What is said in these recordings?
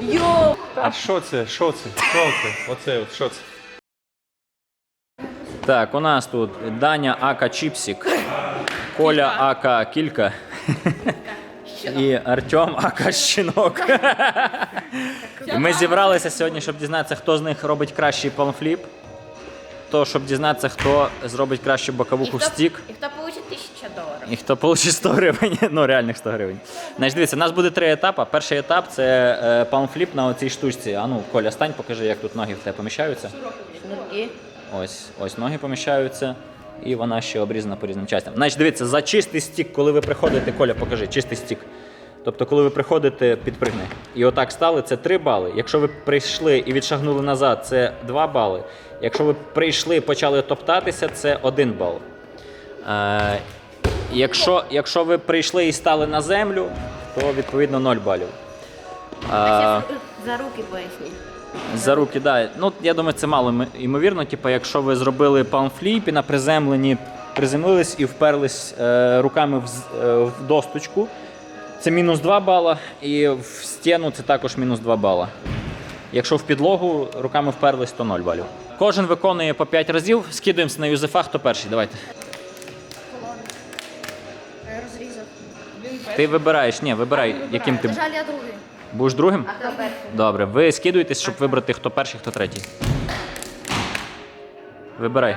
Йо! А що це? Що це? Що це? Оце от, що це? Так, у нас тут Даня Ака Чіпсік, Коля Ака Кілька і Артем Ака Щінок. Ми зібралися сьогодні, щоб дізнатися, хто з них робить кращий панфліп. То, щоб дізнатися, хто зробить кращу боковуху в стік. І хто получить тисячу доларів? І хто получить 100 гривень, ну реальних 100 гривень. Значить, дивіться, у нас буде три етапи. Перший етап це е, панфліп на оцій штучці. А ну, Коля, стань, покажи, як тут ноги в тебе поміщаються. І? Ось, ось ноги поміщаються, і вона ще обрізана по різним частям. Значить, дивіться, за чистий стік, коли ви приходите, Коля, покажи, чистий стік. Тобто, коли ви приходите, підпригни. І отак стали, це 3 бали. Якщо ви прийшли і відшагнули назад, це 2 бали. Якщо ви прийшли і почали топтатися, це 1 бал. Е, якщо, якщо ви прийшли і стали на землю, то відповідно 0 балів. Е, за руки поясніть. за руки, да. Ну, я думаю, це мало ймовірно. Типу, якщо ви зробили панфліп і на приземленні приземлились і вперлись е, руками в, е, в досточку, це мінус 2 бала, і в стіну це також мінус 2 бала. Якщо в підлогу руками вперлись, то 0 балів. Кожен виконує по 5 разів, скидуємося на юзефа, хто перший. Давайте. Розрізав. Ти вибираєш, ні, вибирай, яким ти Жаль, я другий. будеш другим? А хто перший? Добре, ви скидуєтесь, щоб вибрати, хто перший, хто третій. Вибирай.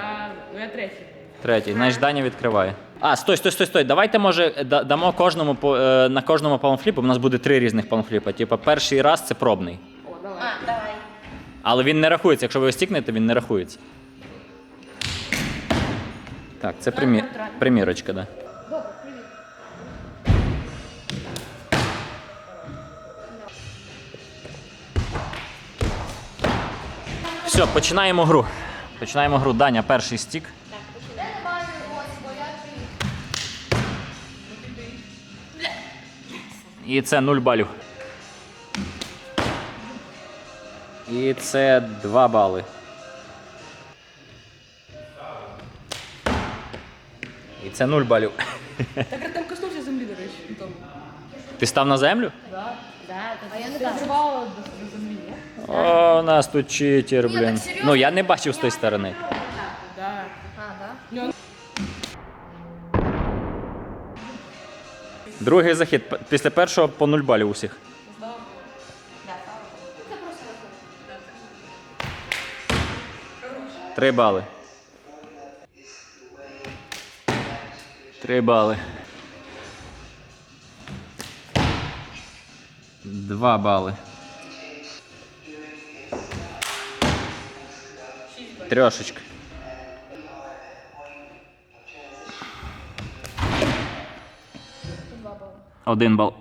Ну, я третій. Третій. Значить, Даня відкриває. А, стой, стой, стой, стой. Давайте, може, да- дамо кожному по, е, на кожному палмфліпу. У нас буде три різних палмфліпа. Типа, перший раз це пробний. А, давай. Але він не рахується. Якщо ви його стікнете, він не рахується. Так, це примі... примірочка, да. Все, починаємо гру. Починаємо гру. Даня, перший стік. І це 0 балів. І це 2 бали. І це 0 балів. Так Артем коснувся землі, до речі. Ти став на землю? Да, А я не проживала до, до землі. О, у нас тут читер, блін. Ну я не бачив з тої сторони. Другий захід. Після першого по 0 балів усіх. Три бали. Три бали. Два бали. Трешечка. Один бал.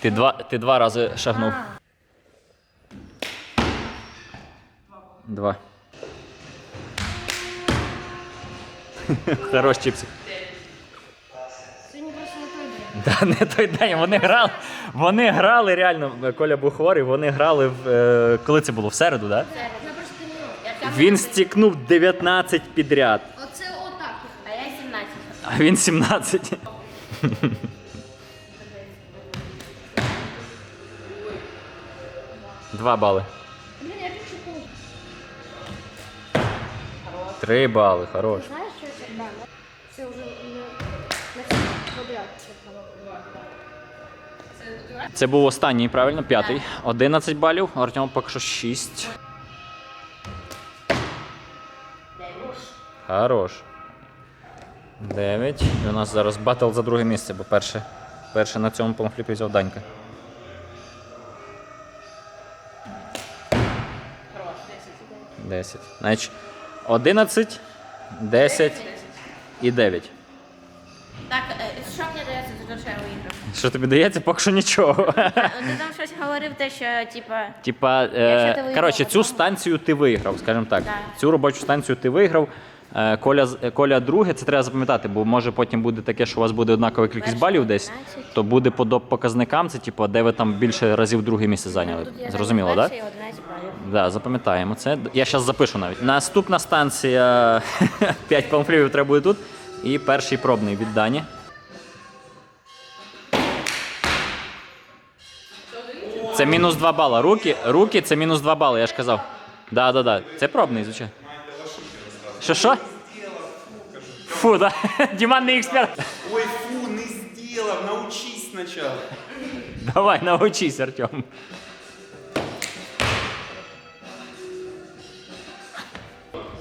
Ти два, ти два рази шагнув. Два. Хорош чіпсик. Сьогодні просто не той день. Та не той день. Вони грали. Вони грали реально. Коля був хворий, вони грали в. е, коли це було? В середу, так? Да? Він стікнув 19 підряд, Оце отак. А я 17. а він 17. Два бали. Блін, я чекав. Три бали, хорош. Це? Вже не. Це був останній, правильно? П'ятий. 11 балів, у Артема поки що 6. Хорош. 9. І у нас зараз батл за друге місце, бо перше, перше на цьому памфліпі взяв Данька. Десять. Значить, 11, 10 і 9. Так, е, що мені дається за те, що я виграв? Що тобі дається? Поки що нічого. Ти там щось говорив, те, що, типа, Типа, Якщо ти е, виграв, коротше, цю станцію ти виграв, скажімо так. Так. Цю робочу станцію ти виграв. Е, Коля, е, Коля друге, це треба запам'ятати, бо може потім буде таке, що у вас буде однакова кількість балів десь, то буде по доп. показникам, це типу, де ви там більше разів друге місце зайняли. Зрозуміло, так? перший, 11 балів. Да, запам'ятаємо це. Я зараз запишу навіть. Наступна станція 5 памфлів треба буде тут. І перший пробний від Дані. Це мінус 2 бала. Руки, руки це мінус 2 бали, я ж казав. Да, да, да. Це пробний, звичайно. Що що? Фу, да. Діман не експерт. Ой, фу, не сделал, научись сначала. Давай, научись, Артем.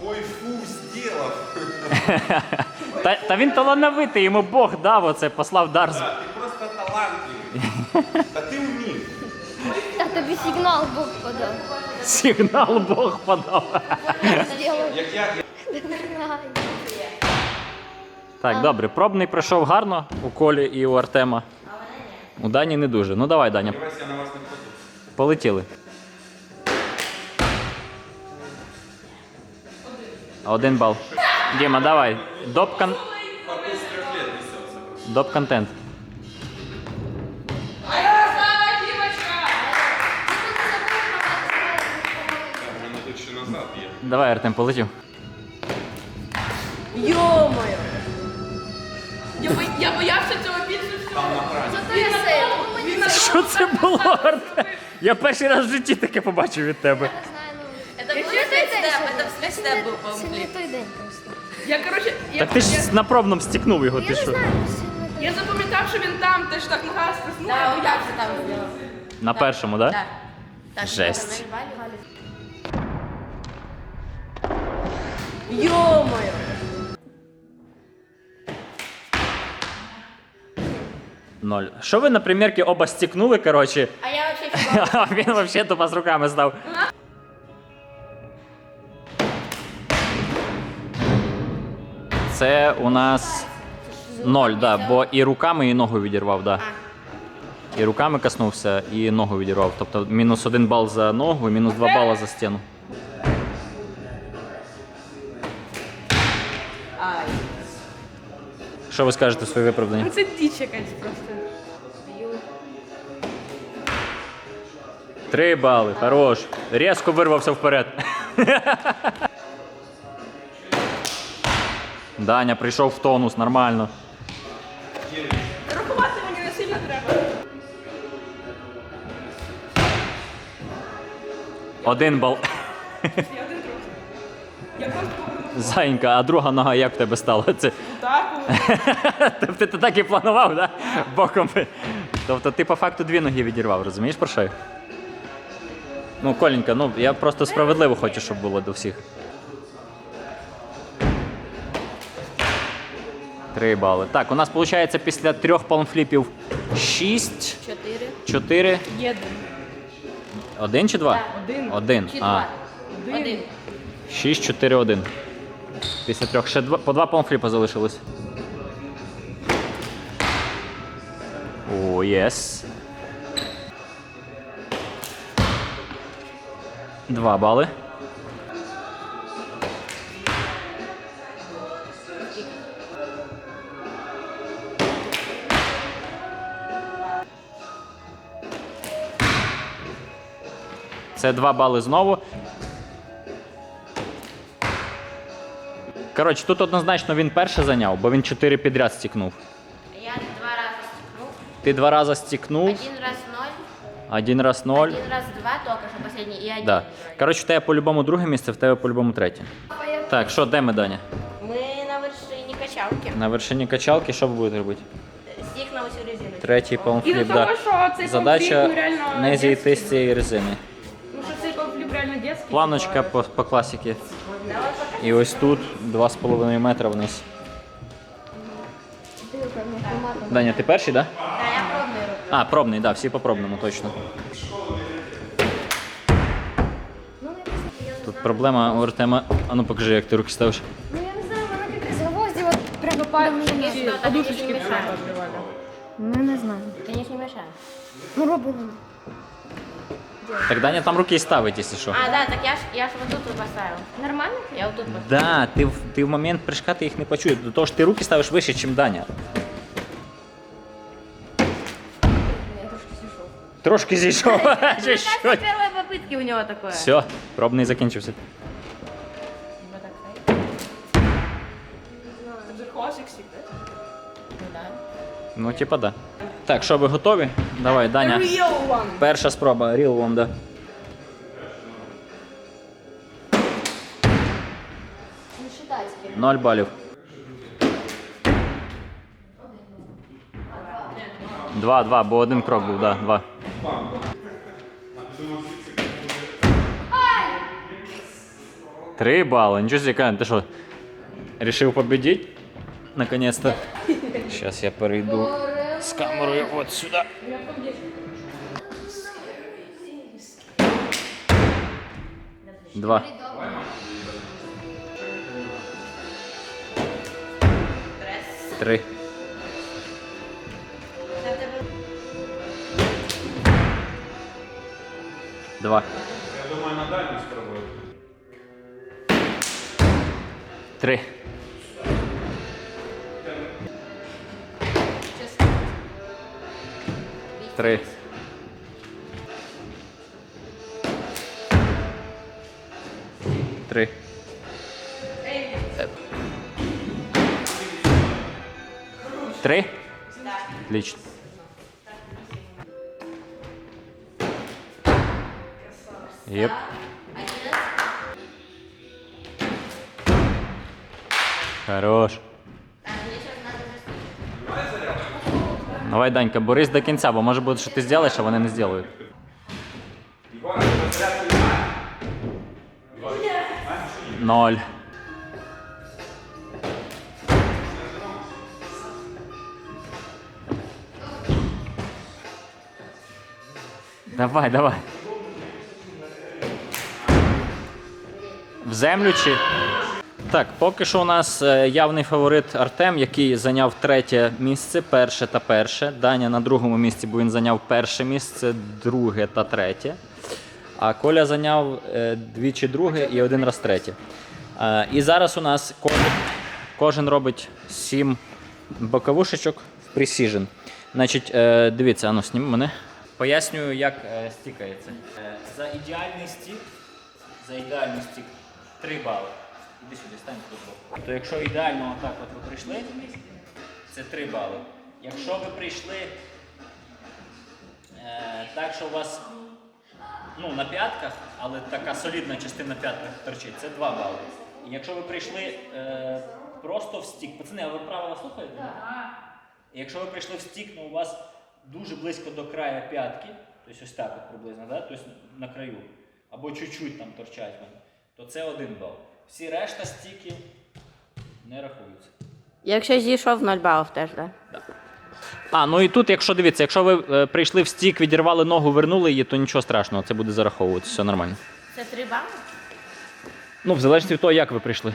Ой, фу, сделал. Та, та він талановитий, йому Бог дав оце, послав дар. з- Да, ты просто талантливый. Да ты умеешь. Та тобі сигнал Бог подав. Сигнал Бог подав. Сделай. Як я, так, добре, пробний пройшов гарно у Колі і у Артема. У Дані не дуже. Ну давай, Даня, не полетіли. Один бал. Діма, давай. Доп, кон... Доп контент. Давай, Артем, полетів. Я, бо- я боявся цього більше всього. Там на кране. Зато я сил. Він на Що це було, Артем? Я перший раз в житті таке побачив від тебе. Не знаю, ну. Это не был той день спецстеп, сьогодні. это спецстеп был, Це не по-моему. той день просто. Я, коротше, я, Так ти ж я, на пробному стікнув його, Я ти не що? знаю, це не той я запам'ятав, що він там, теж так на газ приснула. Да, я он боявся. как же там сделал. На першому, так? Да? Да. Так, Жесть. ну, Ноль. Що ви на примірці оба стікнули, коротше, А я а він взагалі тупо з руками став. Це у нас ноль, да, бо і руками, і ногу відірвав, да. І руками коснувся, і ногу відірвав. Тобто мінус один бал за ногу, і мінус два бала за стіну. Що ви скажете своє виправдання? Ну це діч якась просто. Три бали, хорош. Різко вирвався вперед. Даня прийшов в тонус, нормально. Рахувати мені не сильно треба. Один бал. Один Зайенька, а друга нога як в тебе стала? Це так. тобто ти так і планував, да? Боком. Тобто ти по факту дві ноги відірвав, розумієш про що? Ну, Коленька, ну я просто справедливо хочу, щоб було до всіх. Три бали. Так, у нас виходить після трьох палмфліпів шість, Четыре. чотири. Єдин. Один чи два? Один. Один. Чи А, два. Один. Один. 6, 4, 1. Після трьох. Ще два, по два памфліпа залишилось. О, єс. Два бали. Це два бали знову. Коротше, тут однозначно він перше зайняв, бо він чотири підряд стікнув. Я два раза стекнул. Ти два рази стікнув, Один раз ноль. один раз ноль. Один раз два только что последний. И один. Да. Коротше, в тебе по-любому друге місце, в тебе по-любому третє. Так, що, де ми, Даня? Мы на вершине качалки. На вершині качалки, що ви будете робити? Стих на усю резину. Третій І до того, да. що цей Задача конфлікт, ну, реально не зійти детський. з цієї резини. Ну що цей конфлікт реально. Планочка типу, по, по класіки. І ось тут 2,5 метра вниз. Даня, ти перший, так? Да? Да, я пробную руку. А, пробний, так, да, всі по пробному, точно. Ну, Тут проблема у Артема. А ну покажи, як ти руки ставиш. Ну, я не знаю, вона якась гвозді от. Ці Что, так подушечки не все мешает. Ну, не знаю. Конечно, не мешает. Ну, робили. Так Даня там руки і ставить, якщо що. А, да, так я ж, я ж вот тут вот поставил. Нормально? Я вот тут поставил. Да, ти, в- ти в момент прыжка ти їх не почуєш. До того ж ти руки ставиш вище, ніж Даня. Я трошки зійшов. Трошки зійшов. Чи С що? первой попытки у него такое. Все, пробний закінчився. Ну да. Ну, типа, да. Так, що ви готові? Давай, Даня. Real one. Перша спроба, Real One, да. Не шитайський. Ноль балів. Два, два, бо один крок був, да, два. Три бали. Нічого себе, Кань, ти що? Рішив победить? Наконец-то. Сейчас я перейду з камерою от сюди. Два. Три. Два. Я думаю, на дальню спробую. Три. Три. Три. Три? Отлично. Еп. Хорош. Давай, Данька, борись до кінця, бо може бути, що ти зробиш, а вони не зроблять. Ноль. Давай, давай. В землю чи. Так, поки що у нас е, явний фаворит Артем, який зайняв третє місце, перше та перше. Даня на другому місці, бо він зайняв перше місце, друге та третє. А Коля зайняв е, двічі друге і один раз третє. Е, і зараз у нас кожен, кожен робить сім боковушечок в Precision. Значить, дивіться, ану, сніми мене. Пояснюю, як стікається. За ідеальний стік, за ідеальний стік 3 бали. Іди сюди, стань тут. збоку. То якщо ідеально отак от ви прийшли, це 3 бали. Якщо ви прийшли е, так, що у вас ну, на п'ятках, але така солідна частина п'яток торчить, це 2 бали. І якщо ви прийшли е, просто в стік, пацани, а ви правила слухаєте? Так. Якщо ви прийшли в стік, ну у вас дуже близько до краю п'ятки, тобто ось так от приблизно, да? тобто на краю, або чуть-чуть там торчать вони, то це один бал. Всі решта стіків не рахуються. Якщо зійшов 0 балів теж, так? А, ну і тут, якщо дивіться, якщо ви е, прийшли в стік, відірвали ногу, вернули її, то нічого страшного, це буде зараховуватися, все нормально. Це 3 бали? Ну, в залежності від того, як ви прийшли.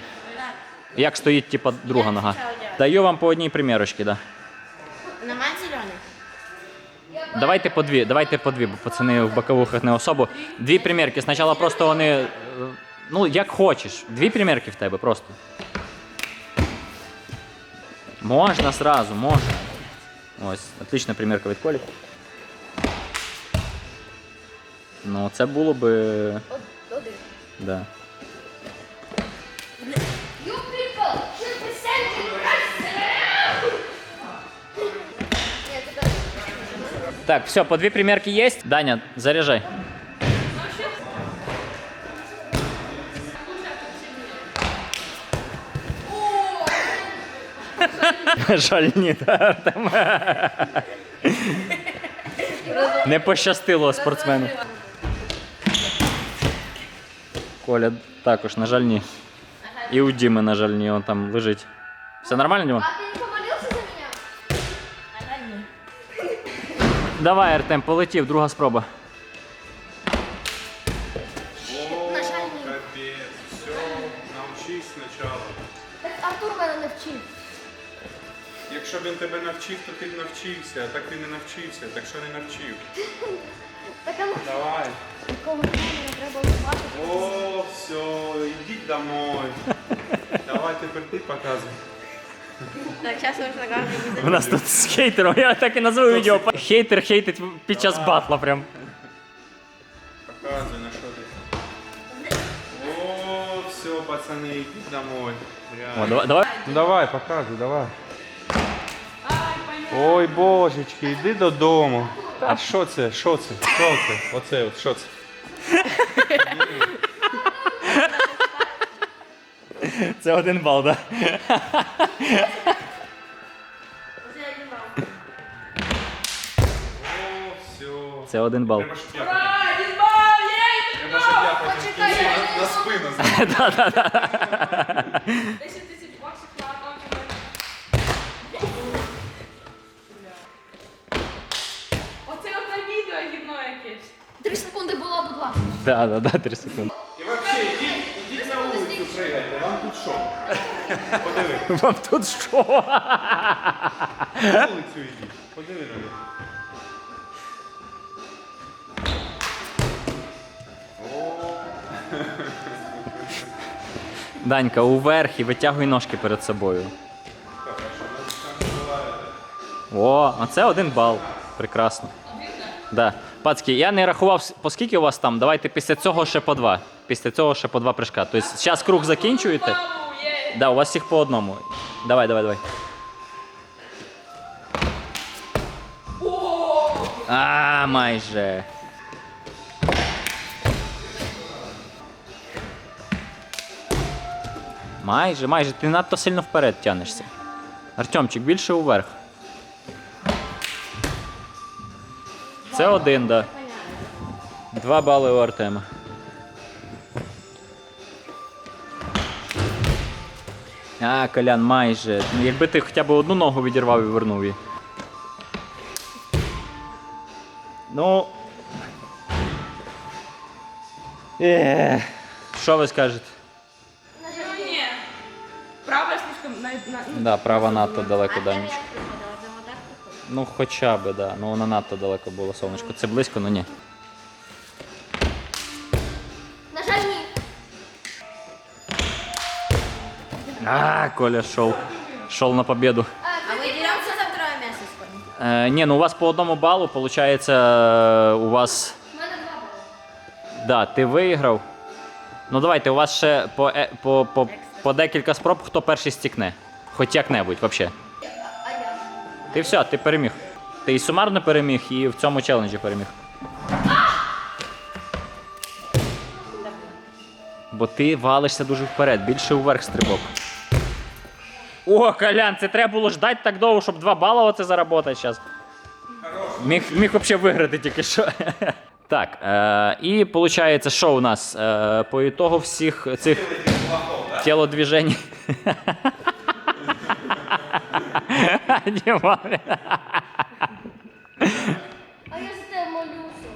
Як стоїть, типа, друга нога. Даю вам по одній примірочці, да. На мать зелений? Давайте по дві, давайте по дві, бо пацани в боковухах не особо. Дві примірки. Спочатку просто вони. е, Ну, як хочеш. Дві примірки в тебе просто. Можна сразу, можна. Ось, отлична примірка від Колі. Ну, це було би. Один. Да. You people should be sent to Ні, це так. Так, все, по дві примірки є. Даня, Заряджай. Жаль, ні, та, Артем. Не пощастило спортсмену. Коля також, на жаль, ні. І у Діми, на жаль, ні, він там лежить. Все нормально, Діма? А ти не за? Давай, Артем, полетів, друга спроба. він тебе навчив, то ти б навчився, а так ти не навчився, так що не навчив. Так а ну, Давай. такого не треба бачити. О, все, йдіть домой. Давай тепер ти показуй. Так, зараз можна кажуть. У нас тут з хейтером, я так і назву відео. Хейтер хейтить під час батла прям. Показуй, на що ти. О, все, пацани, йдіть домой. О, Реально. давай, давай. Ну давай, показуй, давай. Ой, божечки, йди додому. А що це? Що це? Що це? Оце от, що це? Це один бал, так? О, все. Це один бал. Треба, щоб я, треба, щоб потім в кінці на, на спину з- 10 Да, да, да, 3 секунди. І взагалі, ідіть, ідіть на вулицю пригайте, вам тут що? Подиви, Вам тут що? на вулицю ідіть. Подиви на них. Данька, уверх і витягуй ножки перед собою. О, а це один бал. Прекрасно. Да. Пацки, я не рахував, по скільки у вас там. Давайте після цього ще по два. Після цього ще по два прыжка. Тобто зараз круг закінчуєте. Да, у вас всіх по одному. Давай, давай, давай. А, майже. Майже, майже. Ти надто сильно вперед тянешся. Артемчик, більше уверх. Це один, да. Два бали у Артема. А, Колян, майже. Ну, Якби ти хоча б одну ногу відірвав і вернув її. Ну. Ех. Що ви скажете? Ну ні. Правда слишком на, на, ну, Да, права надто далеко даніч. Ну, хоча б, да. Ну вона надто далеко було сонечко. Це близько, ну ні. На жаль, ні. А, Коля шов. Шов на победу. А мы деремся за второе место с вами. Е, ні, ну у вас по одному балу, виходить, е, у вас. У мене два були. Да, ти виграв. Ну давайте, у вас ще по, е- по, по, по декілька спроб, хто перший стікне. Хоч як-небудь, взагалі. Ти все, ти переміг. Ти і сумарно переміг, і в цьому челенджі переміг. Бо ти валишся дуже вперед, більше вверх стрибок. О, Колян, це треба було ждати так довго, щоб 2 бала оце заработати зараз. Міг, міг взагалі виграти тільки що. Так, е, і виходить, що у нас? Е, по ітогу всіх цих тілодвіжень. Діма. А я за тебе молюся.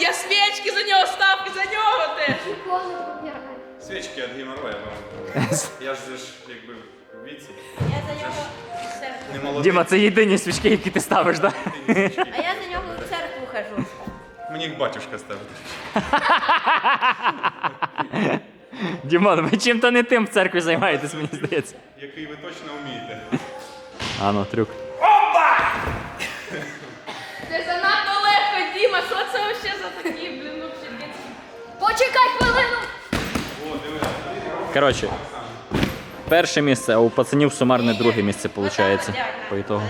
Я свічки за нього став і за нього теж. Ніколи не помирай. Свічки від геморроя вам. Я ж же ж якби в віці. Я за нього в церкву. Не молодий. Діма, це єдині свічки, які ти ставиш, так? А я за нього в церкву хожу. Мені їх батюшка ставить. Дімон, ви чим-то не тим в церкві займаєтесь, мені здається. Який ви точно вмієте. А ну, трюк. Це занадто легко, Діма, що це вообще за такі, блін, ну пшениці? Почекай хвилину. Коротше, перше місце, а у пацанів сумарне друге місце, виходить. По ітогу.